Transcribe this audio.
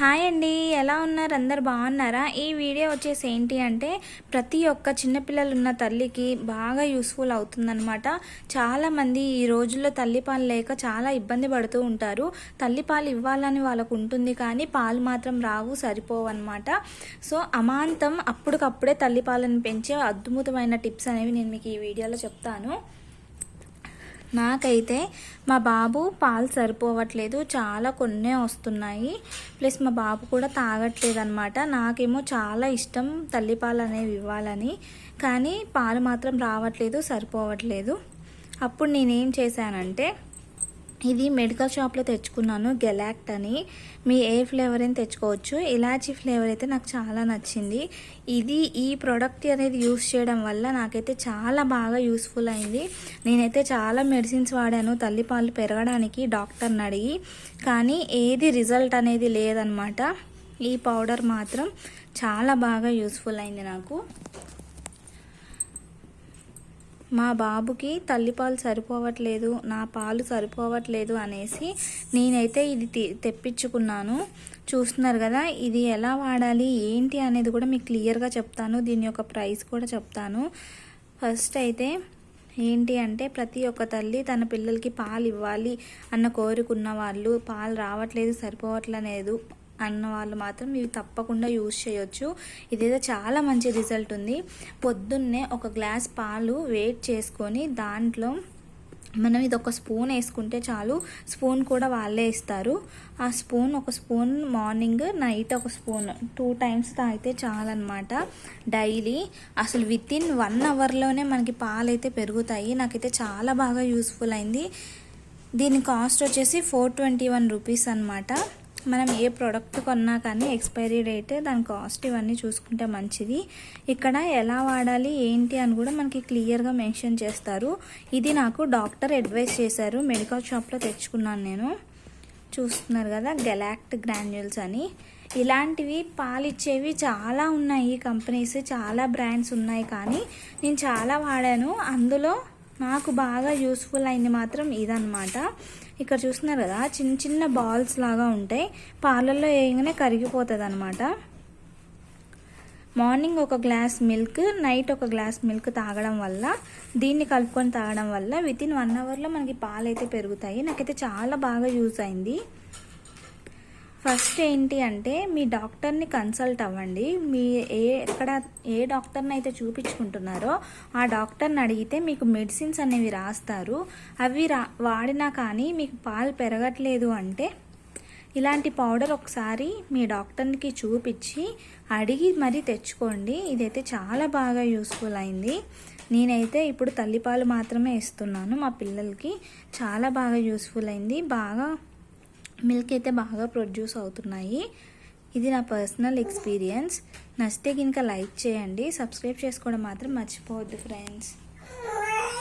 Hi అండి ఎలా ఉన్నారు? అందరు బాగున్నారా? ఈ వీడియో వచ్చేసి ఏంటి అంటే ప్రతి ఒక్క చిన్నపిల్లలు ఉన్న తల్లికి బాగా యూస్ఫుల్ అవుతుందన్నమాట. చాలామంది ఈ రోజుల్లో తల్లిపాలు లేక చాలా ఇబ్బంది పడుతూ ఉంటారు. తల్లిపాలు ఇవ్వాలని వాళ్ళకు ఉంటుంది కానీ పాలు మాత్రం రావు సరిపోవు అనమాట సో అమాంతం అప్పటికప్పుడే తల్లిపాలను పెంచే అద్భుతమైన టిప్స్ అనేవి నేను మీకు ఈ వీడియోలో చెప్తాను. నాకైతే మా బాబు పాలు సరిపోవట్లేదు. చాలా కొన్నే వస్తున్నాయి. ప్లస్ మా బాబు కూడా తాగట్లేదు అనమాట నాకేమో చాలా ఇష్టం తల్లిపాలు అనేవి ఇవ్వాలని. కానీ పాలు మాత్రం రావట్లేదు సరిపోవట్లేదు. అప్పుడు నేనేం చేశానంటే ఇది మెడికల్ షాప్లో తెచ్చుకున్నాను గెలాక్ట్ అని. మీ ఏ ఫ్లేవర్ అని తెచ్చుకోవచ్చు. ఇలాచీ ఫ్లేవర్ అయితే నాకు చాలా నచ్చింది. ఇది ఈ ప్రోడక్ట్ అనేది యూస్ చేయడం వల్ల నాకైతే చాలా బాగా యూస్ఫుల్ అయింది. నేనైతే చాలా మెడిసిన్స్ వాడాను. తల్లిపాలు పెరగడానికి డాక్టర్ని అడిగి. కానీ ఏది రిజల్ట్ అనేది లేదనమాట. ఈ పౌడర్ మాత్రం చాలా బాగా యూస్ఫుల్ అయింది నాకు. మా బాబుకి తల్లిపాలు సరిపోవట్లేదు నా పాలు సరిపోవట్లేదు అనేసి నేనైతే ఇది తెప్పించుకున్నాను. చూస్తున్నారు కదా ఇది ఎలా వాడాలి ఏంటి అనేది కూడా మీకు క్లియర్గా చెప్తాను. దీని యొక్క ప్రైస్ కూడా చెప్తాను. ఫస్ట్ అయితే ఏంటి అంటే ప్రతి ఒక్క తల్లి తన పిల్లలకి పాలు ఇవ్వాలి అన్న కోరుకున్న వాళ్ళు పాలు రావట్లేదు సరిపోవట్లేదు అన్న వాళ్ళు మాత్రం ఇవి తప్పకుండా యూజ్ చేయొచ్చు. ఇదేదో చాలా మంచి రిజల్ట్ ఉంది. పొద్దున్నే ఒక గ్లాస్ పాలు వేట్ చేసుకొని దాంట్లో మనం ఇది ఒక స్పూన్ వేసుకుంటే చాలు స్పూన్ కూడా వాళ్ళే ఇస్తారు. ఆ స్పూన్ ఒక స్పూన్ మార్నింగ్ నైట్ ఒక స్పూన్ టూ టైమ్స్ తాగితే చాలన్నమాట. డైలీ అసలు విత్ ఇన్ వన్ అవర్లోనే మనకి పాలు అయితే పెరుగుతాయి. నాకైతే చాలా బాగా యూస్ఫుల్ అయింది. దీని కాస్ట్ వచ్చేసి ఫోర్ ట్వంటీ వన్ రూపీస్ అనమాట మనం ఏ ప్రోడక్ట్ కొన్నా కానీ ఎక్స్పైరీ డేట్ దాని కాస్ట్ ఇవన్నీ చూసుకుంటే మంచిది. ఇక్కడ ఎలా వాడాలి ఏంటి అని కూడా మనకి క్లియర్గా మెన్షన్ చేస్తారు. ఇది నాకు డాక్టర్ అడ్వైస్ చేశారు. మెడికల్ షాప్లో తెచ్చుకున్నాను నేను. చూస్తున్నారు కదా గెలాక్ట్ గ్రాన్యూల్స్ అని. ఇలాంటివి పాలిచ్చేవి చాలా ఉన్నాయి కంపెనీస్ చాలా బ్రాండ్స్ ఉన్నాయి కానీ నేను చాలా వాడాను. అందులో నాకు బాగా యూస్ఫుల్ అయింది మాత్రం ఇదనమాట ఇక్కడ చూస్తున్నారు కదా చిన్న చిన్న బాల్స్ లాగా ఉంటాయి. పాలల్లో వేయగానే కరిగిపోతుంది అనమాట మార్నింగ్ ఒక గ్లాస్ మిల్క్ నైట్ ఒక గ్లాస్ మిల్క్ తాగడం వల్ల దీన్ని కలుపుకొని తాగడం వల్ల విత్ ఇన్ వన్ అవర్లో మనకి పాలు అయితే పెరుగుతాయి. నాకైతే చాలా బాగా యూజ్ అయింది. ఫస్ట్ ఏంటి అంటే మీ డాక్టర్ని కన్సల్ట్ అవ్వండి. మీ ఏ ఎక్కడ ఏ డాక్టర్ని అయితే చూపించుకుంటున్నారో ఆ డాక్టర్ని అడిగితే మీకు మెడిసిన్స్ అనేవి రాస్తారు. అవి రా వాడినా కానీ మీకు పాలు పెరగట్లేదు అంటే ఇలాంటి పౌడర్ ఒకసారి మీ డాక్టర్కి చూపించి అడిగి మరీ తెచ్చుకోండి. ఇదైతే చాలా బాగా యూస్ఫుల్ అయింది. నేనైతే ఇప్పుడు తల్లిపాలు మాత్రమే ఇస్తున్నాను మా పిల్లలకి. చాలా బాగా యూస్ఫుల్ అయింది. బాగా మిల్క్ అయితే బాగా ప్రొడ్యూస్ అవుతున్నాయి. ఇది నా పర్సనల్ ఎక్స్పీరియన్స్. నచ్చితే కనుక లైక్ చేయండి. సబ్స్క్రైబ్ చేసుకోవడం మాత్రం మర్చిపోవద్దు ఫ్రెండ్స్.